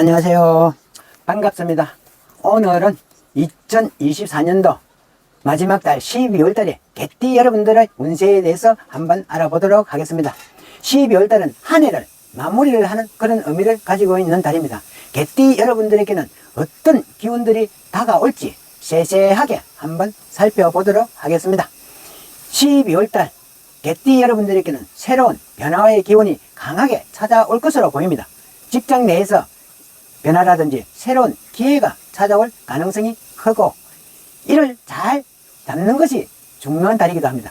안녕하세요. 반갑습니다. 오늘은 2024년도 마지막 달 12월 달에 개띠 여러분들의 운세에 대해서 한번 알아보도록 하겠습니다. 12월 달은 한 해를 마무리를 하는 그런 의미를 가지고 있는 달입니다. 개띠 여러분들에게는 어떤 기운들이 다가올지 세세하게 한번 살펴보도록 하겠습니다. 12월 달 개띠 여러분들에게는 새로운 변화의 기운이 강하게 찾아올 것으로 보입니다. 직장 내에서 변화라든지 새로운 기회가 찾아올 가능성이 크고 이를 잘 잡는 것이 중요한 달이기도 합니다.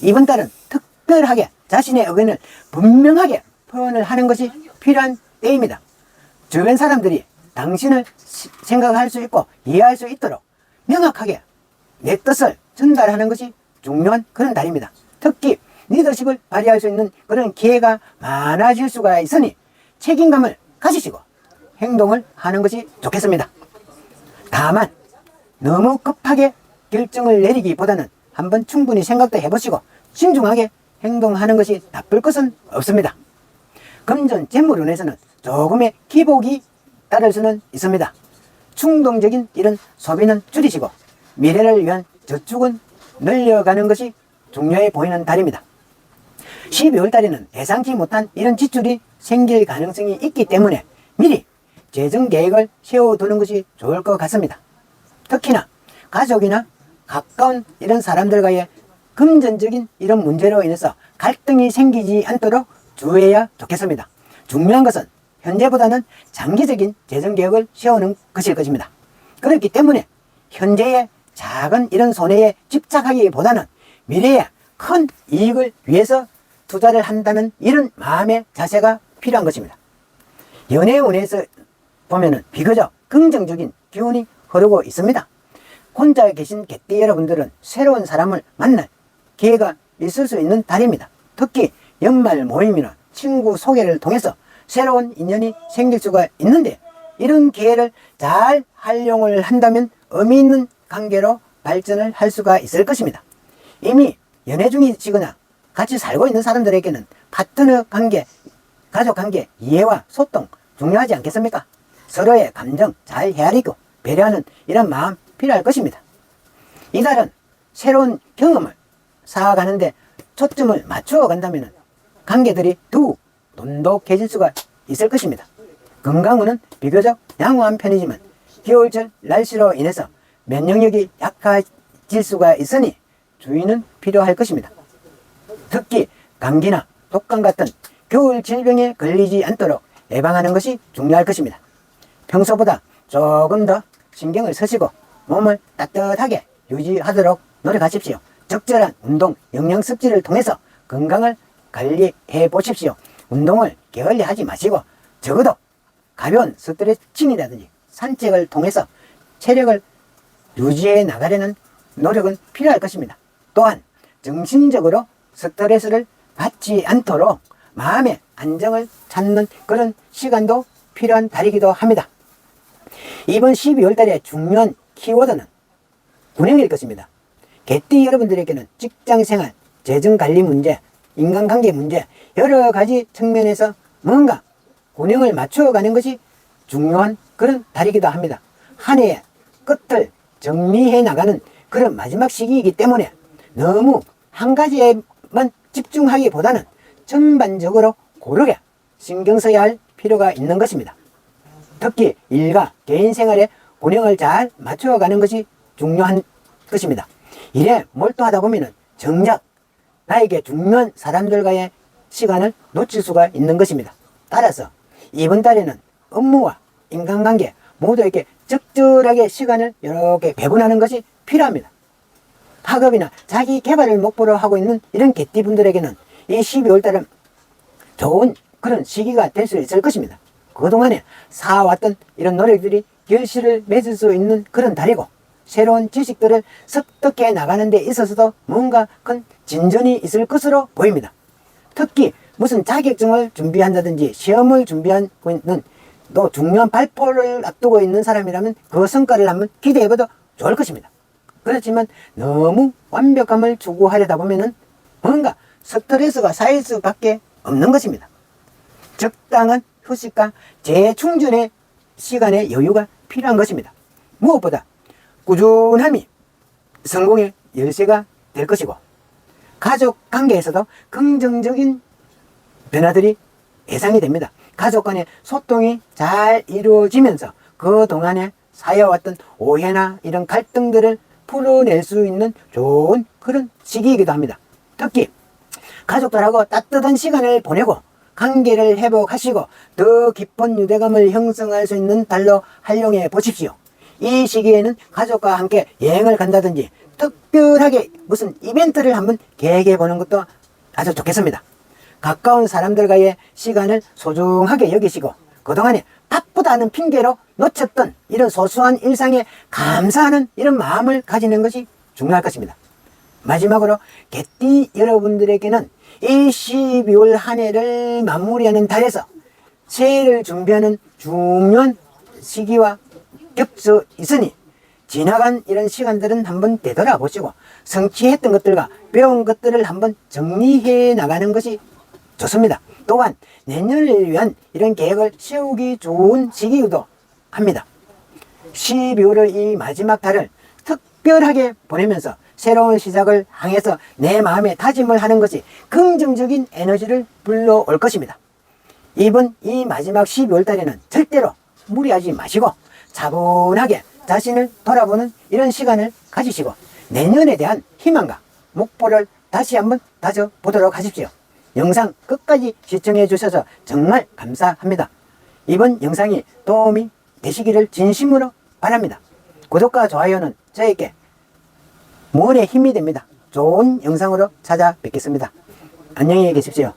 이번 달은 특별하게 자신의 의견을 분명하게 표현을 하는 것이 필요한 때입니다. 주변 사람들이 당신을 시- 생각할 수 있고 이해할 수 있도록 명확하게 내 뜻을 전달하는 것이 중요한 그런 달입니다. 특히 리더십을 발휘할 수 있는 그런 기회가 많아질 수가 있으니 책임감을 가지시고 행동을 하는 것이 좋겠습니다. 다만 너무 급하게 결정을 내리기보다는 한번 충분히 생각도 해보시고 신중하게 행동하는 것이 나쁠 것은 없습니다. 금전 재물운에서는 조금의 기복이 따를 수는 있습니다. 충동적인 이런 소비는 줄이시고 미래를 위한 저축은 늘려가는 것이 중요해 보이는 달입니다. 12월 달에는 예상치 못한 이런 지출이 생길 가능성이 있기 때문에 미리 재정 계획을 세워두는 것이 좋을 것 같습니다. 특히나 가족이나 가까운 이런 사람들과의 금전적인 이런 문제로 인해서 갈등이 생기지 않도록 주의해야 좋겠습니다. 중요한 것은 현재보다는 장기적인 재정 계획을 세우는 것일 것입니다. 그렇기 때문에 현재의 작은 이런 손해에 집착하기보다는 미래의 큰 이익을 위해서 투자를 한다는 이런 마음의 자세가 필요한 것입니다. 연애운에서 보면은 비교적 긍정적인 기운이 흐르고 있습니다. 혼자 계신 개띠 여러분들은 새로운 사람을 만날 기회가 있을 수 있는 달입니다. 특히 연말 모임이나 친구 소개를 통해서 새로운 인연이 생길 수가 있는데 이런 기회를 잘 활용을 한다면 의미 있는 관계로 발전을 할 수가 있을 것입니다. 이미 연애 중이시거나 같이 살고 있는 사람들에게는 파트너 관계, 가족 관계, 이해와 소통 중요하지 않겠습니까? 서로의 감정 잘 헤아리고 배려하는 이런 마음 필요할 것입니다. 이달은 새로운 경험을 쌓아가는데 초점을 맞추어 간다면 관계들이 더욱 돈독해질 수가 있을 것입니다. 건강운은 비교적 양호한 편이지만 겨울철 날씨로 인해서 면역력이 약해질 수가 있으니 주의는 필요할 것입니다. 특히 감기나 독감 같은 겨울 질병에 걸리지 않도록 예방하는 것이 중요할 것입니다. 평소보다 조금 더 신경을 쓰시고 몸을 따뜻하게 유지하도록 노력하십시오. 적절한 운동, 영양 섭취를 통해서 건강을 관리해 보십시오. 운동을 게을리 하지 마시고 적어도 가벼운 스트레칭이라든지 산책을 통해서 체력을 유지해 나가려는 노력은 필요할 것입니다. 또한 정신적으로 스트레스를 받지 않도록 마음의 안정을 찾는 그런 시간도 필요한 달이기도 합니다. 이번 12월 달에 중요한 키워드는 운영일 것입니다. 개띠 여러분들에게는 직장 생활, 재정 관리 문제, 인간관계 문제, 여러 가지 측면에서 뭔가 운영을 맞추어가는 것이 중요한 그런 달이기도 합니다. 한 해의 끝을 정리해 나가는 그런 마지막 시기이기 때문에 너무 한 가지에만 집중하기보다는 전반적으로 고르게 신경 써야 할 필요가 있는 것입니다. 특히 일과 개인 생활에 균형을 잘 맞추어가는 것이 중요한 것입니다. 일에 몰두하다 보면 정작 나에게 중요한 사람들과의 시간을 놓칠 수가 있는 것입니다. 따라서 이번 달에는 업무와 인간관계 모두에게 적절하게 시간을 개 배분하는 것이 필요합니다. 학업이나 자기 개발을 목표로 하고 있는 이런 개띠분들에게는 이 12월 달은 좋은 그런 시기가 될 수 있을 것입니다. 그동안에 쌓아왔던 이런 노력들이 결실을 맺을 수 있는 그런 달이고 새로운 지식들을 습득해 나가는 데 있어서도 뭔가 큰 진전이 있을 것으로 보입니다. 특히 무슨 자격증을 준비한다든지 시험을 준비하고 있는 또 중요한 발표를 앞두고 있는 사람이라면 그 성과를 한번 기대해봐도 좋을 것입니다. 그렇지만 너무 완벽함을 추구하려다 보면은 뭔가 스트레스가 쌓일 수밖에 없는 것입니다. 적당한 휴식과 재충전의 시간의 여유가 필요한 것입니다. 무엇보다 꾸준함이 성공의 열쇠가 될 것이고 가족 관계에서도 긍정적인 변화들이 예상이 됩니다. 가족 간의 소통이 잘 이루어지면서 그동안에 쌓여왔던 오해나 이런 갈등들을 풀어낼 수 있는 좋은 그런 시기이기도 합니다. 특히 가족들하고 따뜻한 시간을 보내고 관계를 회복하시고 더 깊은 유대감을 형성할 수 있는 달로 활용해 보십시오. 이 시기에는 가족과 함께 여행을 간다든지 특별하게 무슨 이벤트를 한번 계획해 보는 것도 아주 좋겠습니다. 가까운 사람들과의 시간을 소중하게 여기시고 그동안에 바쁘다는 핑계로 놓쳤던 이런 소소한 일상에 감사하는 이런 마음을 가지는 것이 중요할 것입니다. 마지막으로 개띠 여러분들에게는 이 12월 한 해를 마무리하는 달에서 새해를 준비하는 중요한 시기와 겹쳐 있으니 지나간 이런 시간들은 한번 되돌아보시고 성취했던 것들과 배운 것들을 한번 정리해 나가는 것이 좋습니다. 또한 내년을 위한 이런 계획을 세우기 좋은 시기이기도 합니다. 12월의 이 마지막 달을 특별하게 보내면서 새로운 시작을 향해서 내 마음에 다짐을 하는 것이 긍정적인 에너지를 불러올 것입니다. 이번 이 마지막 12월 달에는 절대로 무리하지 마시고 차분하게 자신을 돌아보는 이런 시간을 가지시고 내년에 대한 희망과 목표를 다시 한번 다져보도록 하십시오. 영상 끝까지 시청해 주셔서 정말 감사합니다. 이번 영상이 도움이 되시기를 진심으로 바랍니다. 구독과 좋아요는 저에게 무언의 힘이 됩니다. 좋은 영상으로 찾아뵙겠습니다. 안녕히 계십시오.